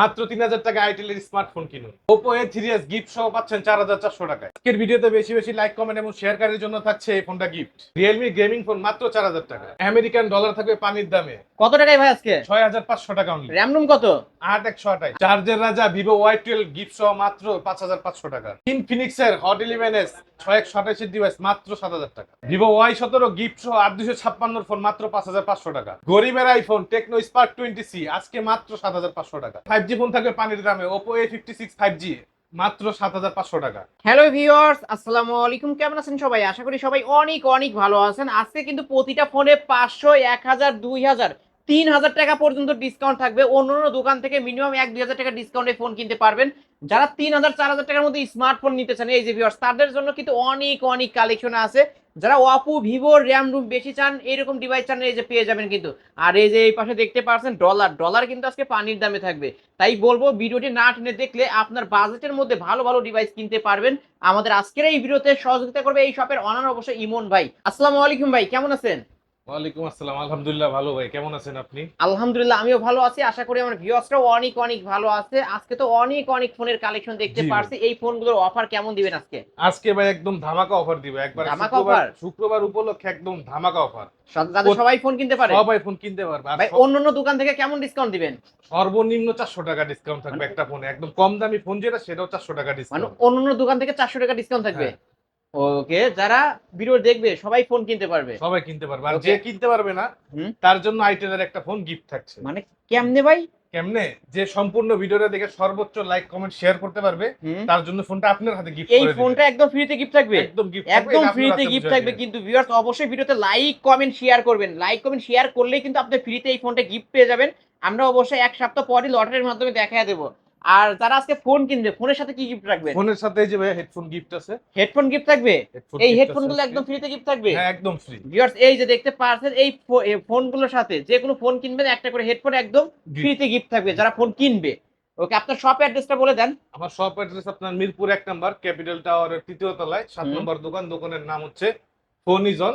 মাত্র তিন হাজার টাকা আইটেলের স্মার্টফোন কিনুন। Oppo A three S gift সহ পাচ্ছেন চার হাজার চারশো টাকায়। আজকের ভিডিওতে বেশি বেশি লাইক কমেন্ট এবং শেয়ারকারীর জন্য থাকছে এই ফোনটা গিফট রিয়েলমি গেমিং ফোন মাত্র চার হাজার টাকা। আমেরিকান ডলার থাকবে পানির দামে। কত টাকায় ভাই আজকে? ছয় হাজার পাঁচশো টাকা অনলি কত? আট একশো চার্জের রাজা ভিভো ওয়াই টুয়েলভ গিফট সহ মাত্র পাঁচ হাজার পাঁচশো টাকা। ইনফিনিক্স এর হট ইলেভেন এস ছয় একশো আঠাশের ডিভাইস মাত্র সাত হাজার টাকা। ভিভো ওয়াই সতেরো গিফট সহ আট দুশো ছাপ্পান্নর ফোন মাত্র পাঁচ হাজার পাঁচশো টাকা। গরিবের iPhone Tecno Spark twenty C আজকে মাত্র সাত হাজার পাঁচশো টাকা। ফাইভ ফোন থাকবে পানির দামে Oppo A fifty six five G মাত্র সাত হাজার পাঁচশো টাকা। হ্যালো ভিউয়ার্স আসসালামু আলাইকুম, কেমন আছেন সবাই? আশা করি সবাই অনেক অনেক ভালো আছেন। আজকে কিন্তু প্রতিটা ফোনে পাঁচশো, এক হাজার, দুই হাজার, তিন হাজার টাকা পর্যন্ত ডিসকাউন্ট থাকবে। অন্য অন্য দোকান থেকে মিনিমাম এক, দুই হাজার টাকা ডিসকাউন্টে ফোন কিনতে পারবেন। যারা তিন হাজার, চার হাজার টাকার মধ্যে স্মার্টফোন নিতে চান, এই যে ভিউয়ার্স তাদের জন্য কিন্তু অনেক অনেক কালেকশন আছে। যারা অপো ভিভো র্যাম রুম বেশি চান এরকম ডিভাইস চান, এই যে পেয়ে যাবেন কিন্তু। আর এই যে এই পাশে দেখতে পাচ্ছেন ডলার ডলার কিন্তু আজকে পানির দামে থাকবে। তাই বলব, ভিডিওটি না টেনে দেখলে আপনার বাজেটের মধ্যে ভালো ভালো ডিভাইস কিনতে পারবেন। আমাদের আজকের এই ভিডিওতে সহযোগিতা করবে এই শপের অনার অবশ্যই ইমন ভাই। আসসালামু আলাইকুম ভাই, কেমন আছেন? ওয়ালাইকুম আসসালাম। আলহামদুলিল্লাহ ভালো ভাই কেমন আছেন আপনি? আলহামদুলিল্লাহ আমিও ভালো আছি আশা করি আমার ভিউয়ার্সরাও অনেক অনেক ভালো আছে। আজকে তো অনেক অনেক ফোনের কালেকশন দেখতে পারছি। এই ফোনগুলোর অফার কেমন দিবেন আজকে? আজকে ভাই একদম ধামাকা অফার দিবে। একবার ধামাকা শুক্রবার উপলক্ষে একদম ধামাকা অফার সবাই ফোন কিনতে পারে? সবাই ফোন কিনতে পারবে। ভাই সব- অন্য অন্য দোকান থেকে কেমন ডিসকাউন্ট দিবেন? সর্বনিম্ন চারশো টাকা ডিসকাউন্ট থাকবে একটা ফোনে একদম কম দামি ফোন যেটা সেটাও চারশো টাকা মানে ডিসকাউন্ট অন্য অন্য দোকান থেকে চারশো টাকা ডিসকাউন্ট থাকবে? হ্যাঁ। ওকে যারা ভিডিও দেখবে সবাই ফোন কিনতে পারবে। সবাই কিনতে পারবে। আর যে কিনতে পারবে না তার জন্য আইটেলের একটা ফোন গিফট থাকছে। মানে কেমনে ভাই? কেমনে? যে সম্পূর্ণ ভিডিওটা দেখে সর্বোচ্চ লাইক কমেন্ট শেয়ার করতে পারবে তার জন্য ফোনটা আপনার হাতে গিফট এই ফোনটা একদম ফ্রিতে গিফট থাকবে। একদম গিফট একদম ফ্রিতে গিফট থাকবে কিন্তু ভিউয়ার্স অবশ্যই ভিডিওতে লাইক কমেন্ট শেয়ার করবেন। লাইক কমেন্ট শেয়ার করলেই কিন্তু আপনি ফ্রিতে এই ফোনটা গিফট পেয়ে যাবেন। আমরা অবশ্যই এক সপ্তাহ পরই লটারির মাধ্যমে দেখা দেবো। আর যারা আজকে ফোন কিনবে। ফোনের সাথে কি গিফট রাখবেন ফোনের সাথে এই যে হেডফোন গিফট আছে। হেডফোন গিফট থাকবে? এই হেডফোনগুলো একদম ফ্রিতে গিফট থাকবে? হ্যাঁ একদম ফ্রি ভিউয়ার্স এই যে দেখতে পাচ্ছেন এই ফোনগুলোর সাথে যে কোনো ফোন কিনবেন একটা করে হেডফোন একদম ফ্রিতে গিফট থাকবে যারা ফোন কিনবে। ওকে আপনার শপ অ্যাড্রেসটা বলে দেন। আমার শপ অ্যাড্রেস আপনার মিরপুর এক নাম্বার ক্যাপিটাল টাওয়ারের তৃতীয় তলায় সাত নম্বর দোকান। দোকানের নাম হচ্ছে ফোন ইজন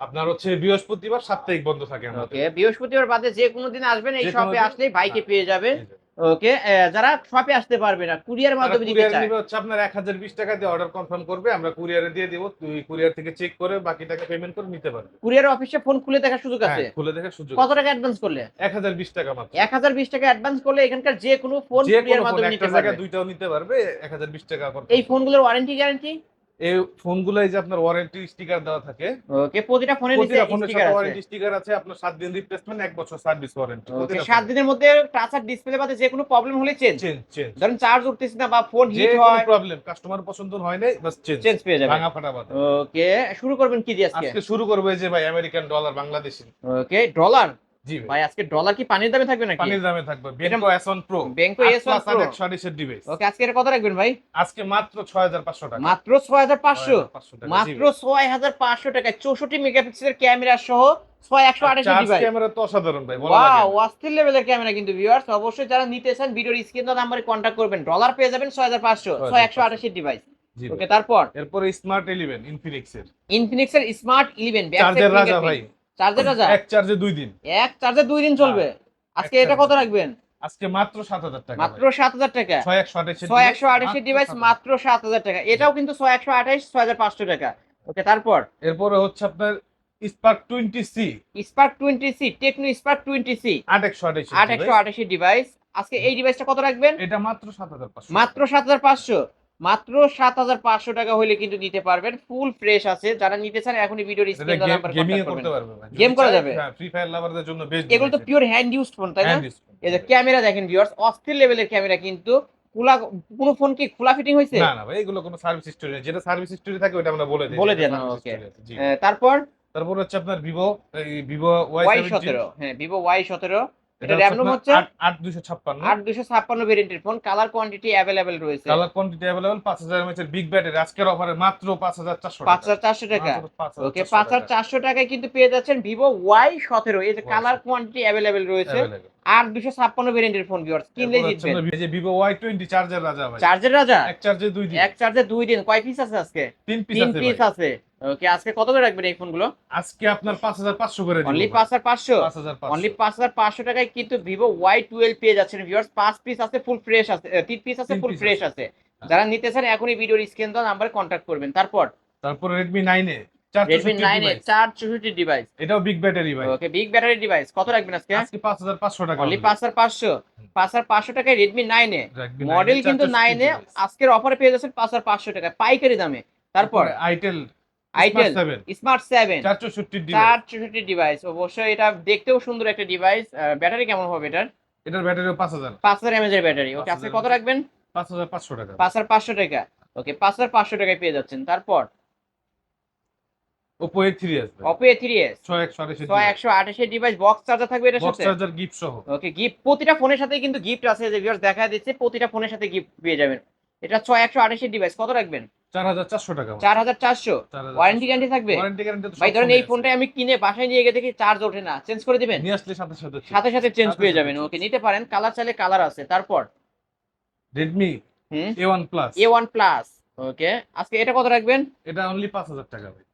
আপনার হচ্ছে বৃহস্পতিবার সাপ্তাহিক বন্ধ থাকে আমাদের। ওকে বৃহস্পতিবার বাদে যে কোনো দিন আসবেন এই শপে আসলেই ভাইকে হ্যাঁ। পেয়ে যাবে এই যে। ওকে যারা শপে আসতে পারবে না কুরিয়ার মাধ্যমে দিতে কুরিয়ার চায়। নিবে হচ্ছে আপনার এক হাজার বিশ টাকা দিয়ে অর্ডার কনফার্ম করবে আমরা কুরিয়ারে দিয়ে দিব তুই কুরিয়ার থেকে চেক করে বাকি টাকা পেমেন্ট করে নিতে পারবে। কুরিয়ার অফিসে ফোন খুলে দেখার সুযোগ আছে? হ্যাঁ, খুলে দেখার সুযোগ কত টাকা অ্যাডভান্স করলে? এক হাজার বিশ টাকা মাত্র। এক হাজার বিশ টাকা অ্যাডভান্স করলে এখানকার যে কোনো ফোন কুরিয়ার মাধ্যমে একটা নিতে পারবে। দুইটাও নিতে পারবে এক হাজার বিশ টাকা করে এই ফোনগুলোর ওয়ারেন্টি গ্যারান্টি এই ফোনগুলাই যে আপনার ওয়ারেন্টি স্টিকার দেওয়া থাকে ওকে প্রতিটা ফোনের নিচে স্টিকার আছে। ওয়ারেন্টি স্টিকার আছে আপনার সাত দিন রিপ্লেসমেন্ট এক বছর সার্ভিস ওয়ারেন্টি ওকে সাত দিনের মধ্যে টাচ আর ডিসপ্লে বাদে যে কোনো প্রবলেম হলে চেঞ্জ চেঞ্জ ধরেন চার্জ উঠতেছে না বা ফোন যে হিট হয়। প্রবলেম কাস্টমার পছন্দ হয় নাই বাস চেঞ্জ চেঞ্জ পেয়ে যাবে। ভাঙা ফাটা বাদ। ওকে শুরু করবেন কি দিয়ে আজকে? আজকে শুরু করব এই যে ভাই American dollar Bangladeshi. Okay dollar ভাই ভাই আজকে ডলার কি পানির দামে থাকবে নাকি? পানির দামে থাকবে। Benco S one pro Benco S one pro একশো ডিভাইস ওকে আজকে এটা কত রাখবেন ভাই? আজকে মাত্র ছয় হাজার পাঁচশো টাকা। মাত্র ছয় হাজার 6,500 টাকা, জি মাত্র ভাই। ছয় হাজার পাঁচশো টাকায় চৌষট্টি মেগাপিক্সেলের ক্যামেরা সহ ক্যামেরা তো অসাধারণ ভাই ওয়াও লেভেলের ক্যামেরা কিন্তু ভিউয়ার্স অবশ্যই যারা নিতে চান ভিডিওর স্ক্রিন নাম্বারে করবেন। ডলার পেয়ে যাবেন ছয় হাজার পাঁচশো ছয় একশো আঠাশি ডিভাইস ওকে তারপর? এরপরে স্মার্ট ইলেভেন ইনফিনিক্স এর ইনফিনিক্স এর স্মার্ট ইলেভেন চার্জের রাজা ভাই। চার্জের রাজা এক চার্জে দুই দিন। এক চার্জে দুই দিন চলবে। আজকে এটা কত রাখবেন? আজকে মাত্র সাত হাজার টাকা মাত্র সাত হাজার টাকা। ছয় একশো আঠাশ ছয় একশো আঠাশি ডিভাইস মাত্র সাত হাজার টাকা। এটাও কিন্তু ছয় একশো আঠাশ ছয় হাজার পাঁচশো টাকা। ওকে তারপর? এরপরে হচ্ছে আপনার spark twenty C spark twenty C Tecno spark twenty C আট একশো আঠাশ আট একশো আঠাশি ডিভাইস আজকে এই ডিভাইসটা কত রাখবেন? এটা মাত্র সাত হাজার পাঁচশো। মাত্র সাত হাজার পাঁচশো। মাত্র সাত হাজার পাঁচশো টাকা হলে কিন্তু নিতে পারবেন। ফুল ফ্রেশ আছে। যারা নিতে চান এখনই ভিডিওর স্ক্রিন গেমিং করতে পারবে যদি করা যাবে? ফ্রি ফায়ার লাভারদের জন্য বেস্ট এগুলো তো পিওর হ্যান্ড ইউজ ফোন তাই না? এই যে ক্যামেরা দেখেন ভিউয়ার্স অস্থির লেভেলের ক্যামেরা কিন্তু খোলা কোনো ফোন কি খোলা ফিটিং হয়েছে? না না ভাই এগুলো কোনো সার্ভিস হিস্টোরি যেটা সার্ভিস হিস্টোরি থাকে ওটা আমরা বলে দিই। বলে দেন। আহ, তারপর? তারপর হচ্ছে আপনার ভিভো এই ভিভো ওয়াই সতেরো হ্যাঁ ভিভো ওয়াই সতেরো। এটা হচ্ছে? ভেরিয়েন্টের ফোন কালার কোয়ান্টিটি রয়েছে। কালার কোয়ান্টিটি এর বিগ ব্যাটারি আজকের অফারে মাত্র টাকা। ওকে টাকায় কিন্তু পেয়ে যাচ্ছেন ওয়াই সতেরো। এই যে কালার কোয়ান্টিটি অ্যাভেলেবেল রয়েছে। আর দুশো ছাপ্পান্ন ভেরিয়েন্টের ফোন ভিউয়ার্স কিনলে জিতবেন। এই যে চার্জার রাজা ভাই। চার্জের রাজা? এক চার্জে দুই দিন। এক চার্জে দুই দিন। কয় পিস আছে আজকে? তিন পিস তিন পিস আছে। ওকে আজকে কত করে রাখবেন এই ফোনগুলো? আজকে আপনার পাঁচ হাজার পাঁচশো করে দিব অনলি ভাই। পাঁচ হাজার পাঁচশো? পাঁচ হাজার অনলি পাঁচশো পাঁচ হাজার পাঁচশো টাকায় কিন্তু ওয়াই টুয়েলভ পেয়ে যাচ্ছেন ভিউয়ার্স পাঁচ পিস আছে ফুল ফ্রেশ আছে আহ, তিন পিস আছে ফুল ফ্রেশ আছে। যারা নিতে চান এখনই ভিডিওর স্ক্রিন দেওয়া নাম্বারে কন্ট্যাক্ট করবেন। তারপর? তারপর এ চার চৌষট্টি ডিভাইস এটাও বিগ ব্যাটারি ভাই। ওকে বিগ ব্যাটারি ডিভাইস কত রাখবেন আজকে? আজকে পাঁচ হাজার পাঁচশো টাকা অনলি only। পাঁচ হাজার পাঁচশো। পাঁচ হাজার পাঁচশো টাকায় Redmi nine A. Redmi 9 model কিন্তু 460 নাইনে আজকের অফারে পেয়ে যাচ্ছেন পাঁচ হাজার পাঁচশো টাকায়। পাইকারি দামে। তারপর? আইটেল আইটেল স্মার্ট সেভেন চার চৌষট্টি চার চৌষট্টি ডিভাইস অবশ্যই এটা দেখতেও সুন্দর একটা ডিভাইস ব্যাটারি কেমন হবে এটার? এটার হাজার। পাঁচ হাজার এমএজ এর ব্যাটারি ওকে 5000 কত রাখবেন? পাঁচ হাজার পাঁচশো টাকা। পাঁচ হাজার পাঁচশো টাকা। ওকে পাঁচ হাজার পাঁচশো টাকায় পেয়ে যাচ্ছেন। তারপর? Oppo A three S Oppo A three S ছয় একশো আঠাশি ছয় একশো আঠাশের ডিভাইস বক্স চার্জার থাকবে এটার বক্স সাথে? চার্জার গিফট সহ। ওকে গিফট প্রতিটা ফোনের সাথে কিন্তু গিফট আছে যে ভিউয়ার্স দেখা দিচ্ছে প্রতিটা ফোনের সাথে গিফট পেয়ে যাবেন। এটা ছয় একশো আঠাশের ডিভাইস কত রাখবেন? চার হাজার চারশো টাকা। চার হাজার চারশো? ওয়ারেন্টি গ্যারান্টি থাকবে? ভাই ধরেন এই ফোনটা আমি কিনে বাসায় নিয়ে গিয়ে দেখি চার্জ ওঠে না। চেঞ্জ করে দিবেন? নিয়ে আসলে সাথে সাথে সাথে সাথে চেঞ্জ পেয়ে যাবেন। ওকে নিতে পারেন। কালার চাইলে কালার আছে। তারপর? Redmi A one plus A one plus okay আজকে এটা কত রাখবেন? এটা অনলি পাঁচ হাজার টাকা ভাই।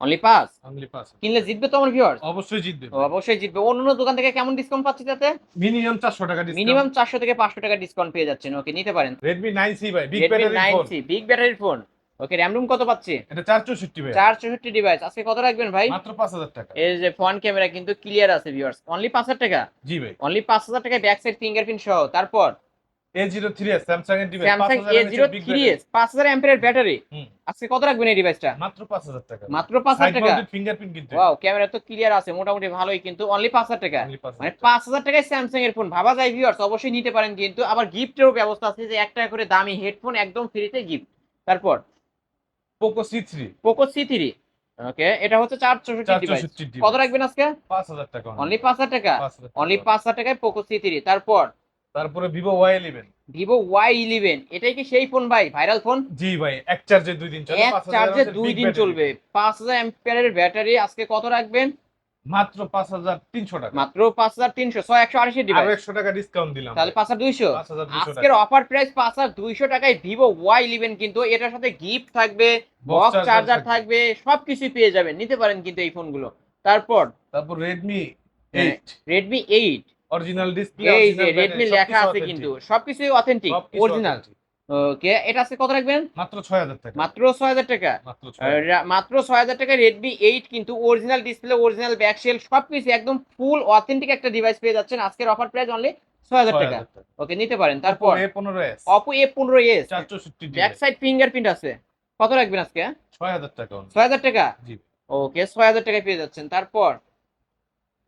অনলি পাঁচ অনলি পাঁচ কিনলে জিতবে তো আমার ভিউয়ার্স অবশ্যই জিতবে অবশ্যই জিতবে। অন্য অন্য দোকান থেকে কেমন ডিসকাউন্ট পাচ্ছি তাতে মিনিমাম চারশো টাকা মিনিমাম চারশো থেকে পাঁচশো টাকা ডিসকাউন্ট পেয়ে যাচ্ছেন। ওকে নিতে পারেন। নাইন সি ভাই বিগ ব্যাটারি ফোন বিগ ব্যাটারির ফোন ওকে র্যাম রুম কত পাচ্ছি? এটা চার চৌষট্টি ভাই। চার চৌষট্টি ডিভাইস আজকে কত রাখবেন ভাই? মাত্র পাঁচ হাজার টাকা। এই যে ফ্রন্ট ক্যামেরা কিন্তু ক্লিয়ার আছে ভিউয়ার্স অনলি পাঁচ হাজার টাকা? জি ভাই। অনলি পাঁচ হাজার টাকায় ব্যাক সাইড ফিঙ্গারপ্রিন্ট সহ। তারপর? এ জিরো থ্রি এর ডিভাইস ব্যাটারি আজকে কত রাখবেন এই ডিভাইসটা মাত্র পাঁচ হাজার টাকা মাত্র পাঁচ হাজার টাকা ফিঙ্গারপ্রিন্ট কিন্তু ওয়াও ক্যামেরা তো ক্লিয়ার আছে মোটামুটি ভালোই কিন্তু অনলি পাঁচ হাজার টাকা Only 5,000 মানে পাঁচ হাজার টাকায় এর ফোন ভাবা যায় ভিউয়ার্স অবশ্যই নিতে পারেন কিন্তু আবার গিফটেরও ব্যবস্থা আছে যে টাকা করে দামি হেডফোন একদম ফ্রিতে গিফট তারপর Poco C three Poco C three okay এটা হচ্ছে চার চৌষট্টি ডিভাইস কত রাখবেন আজকে পাঁচ হাজার টাকা অনলি পাঁচ হাজার টাকা অনলি টাকা। পাঁচ হাজার টাকায় পোকো সি থ্রি তারপর তারপরে Vivo Y eleven Vivo Y eleven এটাই কি সেই ফোন ভাই? ভাইরাল ফোন জি ভাই এক চার্জে দুই দিন চলে এক চার্জে দুই দিন চলবে। পাঁচ হাজার অ্যাম্পিয়ারের ব্যাটারি আজকে কত রাখবেন? মাত্র পাঁচ হাজার তিনশো টাকা। মাত্র পাঁচ হাজার তিনশো ছয় একশো আরও ডিভাইস একশো টাকা ডিসকাউন্ট দিলাম। তাহলে পাঁচ হাজার দুইশো। আজকের অফার প্রাইস পাঁচ হাজার দুইশো টাকায় ভিভো ওয়াই ইলেভেন কিন্তু এটার সাথে গিফট থাকবে বক্স চার্জার থাকবে। সবকিছুই পেয়ে যাবেন। নিতে পারেন কিন্তু এই ফোনগুলো তারপর? তারপর Redmi eight Redmi eight original display এই যে রেডমি লেখা আছে কিন্তু সবকিছুই অথেন্টিক অরিজিনাল ওকে এটা আজকে কত রাখবেন? মাত্র ছয় হাজার টাকা। মাত্র ছয় হাজার টাকা। মাত্র 6000 রা- মাত্র ছয় হাজার টাকা রেডমি এইট কিন্তু original display original back shell সবকিছু একদম ফুল অথেন্টিক একটা ডিভাইস পেয়ে যাচ্ছেন। আজকের অফার প্রাইস অনলি ছয় হাজার টাকা। 6000 টাকা। ওকে নিতে পারেন। তারপর এ পনেরো এস অপো এ পনেরো এস চার চৌষট্টি ব্যাক সাইড ফিঙ্গারপ্রিন্ট আছে। কত রাখবেন আজকে? ছয় হাজার টাকা। only। ছয় হাজার টাকা? জি। ওকে ছয় হাজার টাকায় পেয়ে যাচ্ছেন। তারপর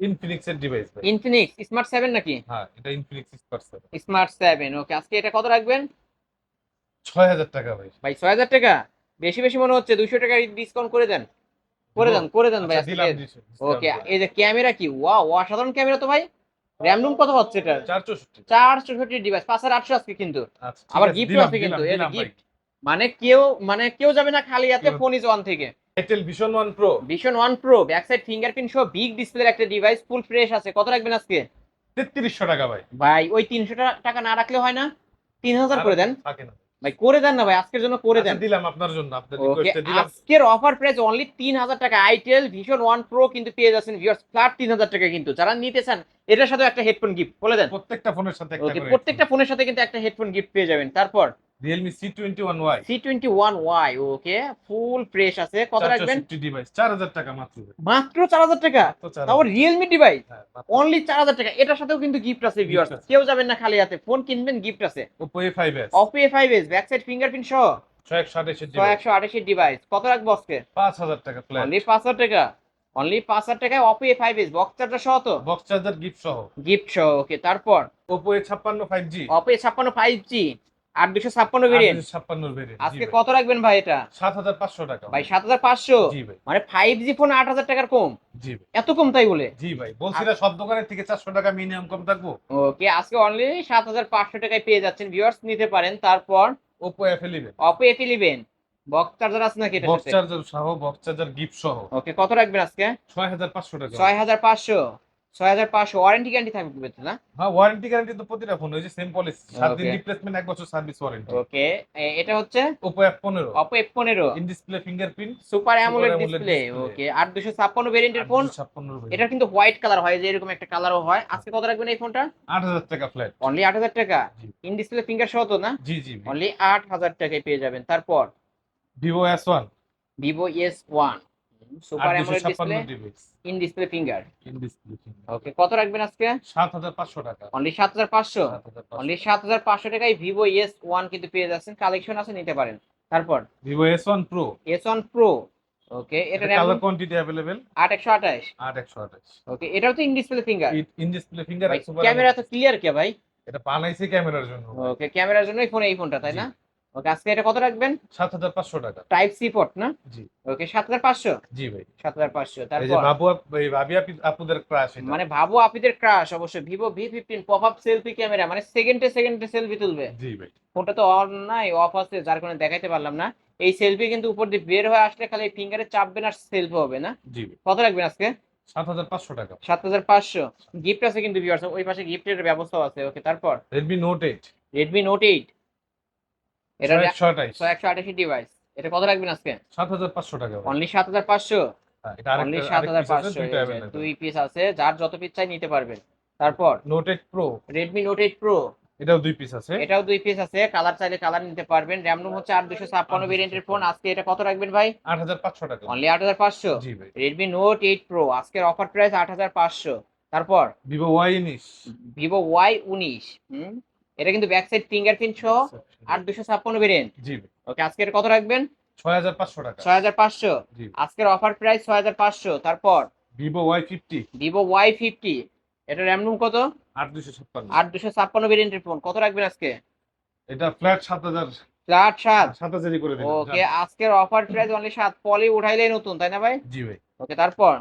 ইনফিনিক্স এর ডিভাইস ভাই। ইনফিনিক্স স্মার্ট সেভেন নাকি? হ্যাঁ এটা ইনফিনিক্স স্পার্ট স্মার্ট সেভেন ওকে আজকে এটা কত রাখবেন? ছয় হাজার টাকা ভাই। ভাই ছয় হাজার টাকা? বেশি বেশি মনে হচ্ছে দুইশো টাকা ডিসকাউন্ট করে দেন। করে দেন করে দেন ভাই আচ্ছা, ওকে এই যে ক্যামেরা কি? ওয়াও অসাধারণ ক্যামেরা তো ভাই। র্যাম রুম কত হচ্ছে এটা চার চৌষট্টি। চার চৌষট্টি ডিভাইস পাঁচ হাজার আটশো আজকে কিন্তু। আচ্ছা আবার gift আছে কিন্তু, এই gift। মানে কেউ মানে কেউ যাবে না খালি হাতে ফোন ইজ ওয়ান থেকে। Airtel vision one pro vision one pro back side fingerprint সহ বিগ ডিসপ্লের একটা ডিভাইস ফুল ফ্রেশ আছে। কত রাখবেন আজকে? তেত্রিশশো টাকা ভাই। ভাই ওই তিনশো টাকা না রাখলে হয় না? তিন হাজার করে দেন। থাকে না। ভাই করে দেন না ভাই আজকের জন্য করে দেন। আচ্ছা, দিলাম আপনার জন্য আপনার রিকোয়েস্টে দিলাম। আজকের অফার প্রাইস অনলি তিন হাজার টাকা। আইটেল ভিশন ওয়ান প্রো কিন্তু পেয়ে যাচ্ছেন ভিউয়ার্স ফ্ল্যাট তিন হাজার টাকা কিন্তু। যারা নিতে চান এটার সাথে একটা হেডফোন গিফট বলে দেন। প্রত্যেকটা ফোনের সাথে একটা প্রত্যেকটা ফোনের সাথে কিন্তু একটা হেডফোন গিফট পেয়ে যাবেন। তারপর Realme C21Y C21Y ওকে ফুল প্রেস আছে। কত রাখবেন? ডিভাইস 4000 টাকা মাত্র। মাত্র 4000 টাকা? তাও Realme ডিভাইস অনলি 4000 টাকা। এটার সাথেও কিন্তু গিফট আছে ভিউয়ার্স কেউ যাবেন না খালি হাতে। ফোন কিনবেন গিফট আছে। Oppo A5s Oppo A5s back side fingerprint সহ? 628 এর ডিভাইস কত রাখব আজকে? 5000 টাকা প্ল্যান অনলি 5000 টাকা। অনলি 5000 টাকায় ফাইভ এস বক্স চার্জার সহ তো? বক্স চার্জার গিফট সহ। গিফট সহ ওকে তারপর? Oppo A56 5G ছাপ্পান্ন ফাইভ জি আর দুশো ছাপ্পান্ন ভাই। এটা? সাত হাজার পাঁচশো টাকা। ভাই সাত হাজার ফোন মানে আট হাজার কম। তাই বলে? সব দোকানের থেকে চারশো টাকা মিনিমাম কম আজকে অনলি সাত হাজার পাঁচশো টাকায় পেয়ে যাচ্ছেন নিতে পারেন। তারপর ওপো ওপো আছে নাকি বক্স চার্জার সহ সহ। ওকে কত রাখবেন আজকে? ছয় হাজার পাঁচশো টাকা। ছয় হাজার পাঁচশো। ছয় হাজার পাঁচশো ওয়ারেন্টি গ্যারান্টি থাকবে না? হ্যাঁ ওয়ারেন্টি গ্যারান্টি তো প্রতিটা ফোন ওই যে সেম পলিসি সাত দিন রিপ্লেসমেন্ট এক বছর সার্ভিস ওয়ারেন্টি ওকে এটা হচ্ছে? ওপো এফ পনেরো। এফ পনেরো। In display fingerprint super AMOLED display okay দুশো ছাপ্পান্ন ভেরিয়েন্টের ফোন এটা কিন্তু হোয়াইট কালার হয় যে এরকম একটা কালারও হয়। আজকে কত রাখবেন এই ফোনটা আট হাজার টাকা ফ্ল্যাট অনলি আট হাজার টাকা? জি। ইন ডিসপ্লে ফিঙ্গার সহ তো না? জি জি অনলি আট হাজার টাকায় পেয়ে যাবেন। তারপর? Vivo S one Vivo S one super AMOLED display in display finger. In display okay কত রাখবেন আজকে? সাত হাজার পাঁচশো টাকা। অনলি সাত হাজার পাঁচশো? সাত হাজার পাঁচশো। অনলি সাত হাজার পাঁচশো টাকায় ভিভো এস ওয়ান কিন্তু পেয়ে যাচ্ছেন। কালেকশন আছে নিতে পারেন। তারপর? Vivo S one pro S one pro okay এটা কালার কোয়ান্টিটি আট একশো আঠাশ। ওকে এটাও তো in display finger in display finger camera তো ক্লিয়ার কে ভাই? এটা বানাইছে ক্যামেরার জন্য। ওকে ক্যামেরার জন্যই ফোন এই ফোনটা তাই না? ওকে আজকে এটা কত রাখবেন? সাত হাজার পাঁচশো টাকা। টাইপ সি পোর্ট না? জি। ওকে সাত হাজার পাঁচশো? জি ভাই। সাত হাজার পাঁচশো। এই যে তারপর? বাবু এই ভাবি আপি- আপুদের ক্রাশ মানে ভাবো আপনাদের ক্রাশ অবশ্যই। Vivo V fifteen pop up selfie camera মানে সেকেন্ডে সেকেন্ডে সেলফি তুলবে। জি ভাই। ফোনটা তো অন নাই অফ আছে যার কারণে দেখাইতে পারলাম না। এই সেলফি কিন্তু উপর দিয়ে বের হয়ে আসলে খালি ফিঙ্গারে চাপবেন আর সেলফি হবে না? জি কত রাখবেন আজকে? সাত হাজার পাঁচশো টাকা। সাত হাজার পাঁচশো। গিফট আছে কিন্তু ভিউয়ার্স ওই পাশে গিফটের ব্যবস্থাও আছে। ওকে তারপর? Redmi note eight Redmi note eight এটা একশো একশো আঠাশি ডিভাইস এটা কত রাখবেন আজকে? সাত হাজার পাঁচশো টাকা অনলি সাত হাজার পাঁচশো? হ্যাঁ, অনলি সাত হাজার পাঁচশো দুই পিস আছে যার যত পিস চাই নিতে পারবেন। তারপর note eight pro Redmi note eight pro এটাও দুই পিস আছে। এটাও দুই পিস আছে কালার চাইলে কালার নিতে পারবেন। র্যাম রোম হচ্ছে আট দুশো ছাপ্পান্ন ভেরিয়েন্টের ফোন আজকে এটা কত রাখবেন ভাই? আট হাজার পাঁচশো টাকা। অনলি আট হাজার পাঁচশো? জি ভাই। রেডমি নোট এইট প্রো আজকের অফার প্রাইস আট হাজার পাঁচশো। তারপর ভিভো ওয়াই উনিশ। ভিভো ওয়াই উনিশ। হুম? এটা কিন্তু ব্যাক সাইড ফিঙ্গারপ্রিন্ট সহ আট দুশো ছাপ্পান্ন ভেরিয়েন্ট জি ওকে আজকের কত রাখবেন? ছয় হাজার পাঁচশো টাকা। ছয় হাজার পাঁচশো। জি আজকের অফার প্রাইস ছয় হাজার পাঁচশো। তারপর? Vivo Y fifty Vivo Y fifty এটা র্যাম রুম কত? আট দুশো ছাপ্পান্ন। আট দুশো ছাপ্পান্ন ভেরিয়েন্টের ফোন কত রাখবেন আজকে? এটা ফ্ল্যাট সাত হাজার। ফ্ল্যাট সাত। সাত হাজারই করে দিলাম। ওকে আজকের অফার প্রাইস অনলি সাত। পলি উঠাইলেই নতুন তাই না ভাই? জি ভাই। ওকে তারপর?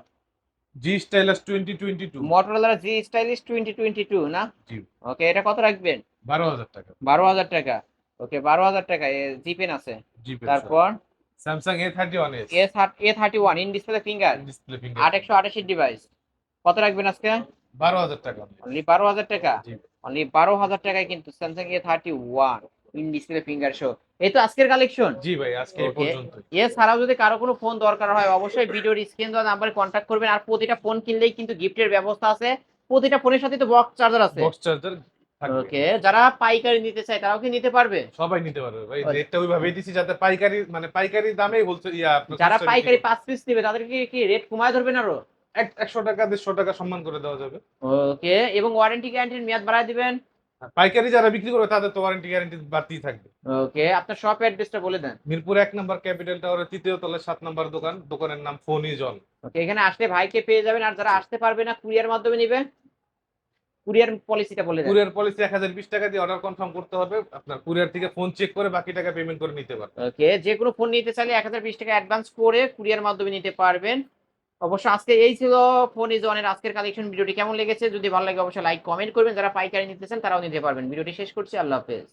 G stylus twenty twenty two Motorola G stylish twenty twenty two না? জি। ওকে এটা কত রাখবেন? বারো হাজার টাকা। বারো হাজার টাকা। ওকে বারো হাজার টাকা। জি পেন আছে। তারপর? Samsung A thirty one A thirty one in display finger display আট একশো আঠাশি ডিভাইস কত রাখবেন আজকে? বারো হাজার টাকা। অনলি বারো হাজার টাকা? অনলি বারো হাজার টাকায় কিন্তু Samsung A thirty one in display finger show এই তো আজকের কালেকশন জি ভাই আজকে এই. পর্যন্ত এছাড়াও যদি কারও কোনো ফোন দরকার হয় অবশ্যই ভিডিওর স্ক্রিন দেওয়া নাম্বারে কন্ট্যাক্ট করবেন। আর প্রতিটা ফোন কিনলেই কিন্তু গিফটের ব্যবস্থা আছে। প্রতিটা ফোনের সাথে তো বক্স চার্জার আছে। বক্স চার্জার ওকে যারা পাইকারি নিতে চায় তারাও কি নিতে পারবে? সবাই নিতে পারবে ভাই রেটটা ওইভাবেই দিছি যাতে পাইকারি মানে পাইকারি দামে বলছে ইয়া যারা পাইকারি পাঁচ পিস নেবে তাদেরকে কি রেট কমায় ধরবেন আরও? এক- একশো টাকা দেড়শো টাকা সম্মান করে দেওয়া যাবে। ওকে এবং ওয়ারেন্টি গ্যারান্টির মেয়াদ বাড়ায় দিবেন? পাইকারি যারা বিক্রি করবে তাদের তো ওয়ারেন্টি গ্যারান্টি বাড়তেই থাকবে। ওকে আপনার শপ অ্যাড্রেসটা বলে দেন। মিরপুর এক নম্বর ক্যাপিটাল টাওয়ারের তৃতীয় তলায় সাত নম্বর দোকান দোকানের নাম ফোনি জন ওকে এখানে আসলে ভাইকে পেয়ে যাবেন আর যারা আসতে পারবে না কুরিয়ার মাধ্যমে নিবে। কুরিয়ার পলিসিটা বলে কুরিয়ার পলিসি এক হাজার বিশ টাকা দিয়ে অর্ডার কনফার্ম করতে হবে। আপনার কুরিয়ার থেকে ফোন চেক করে বাকি টাকা পেমেন্ট করে নিতে পারবে ওকে যে কোনো ফোন নিতে চাইলে এক হাজার বিশ টাকা অ্যাডভান্স করে কুরিয়ার মাধ্যমে নিতে পারবেন। অবশ্য আজকে এই ছিল ফোন ইজ অনের আজকের কালেকশন ভিডিওটি কেমন লেগেছে যদি ভালো লাগে অবশ্যই লাইক কমেন্ট করবেন। যারা পাইকারি নিতে চান তারাও নিতে পারবেন। ভিডিওটি শেষ করছি। আল্লাহ হাফেজ।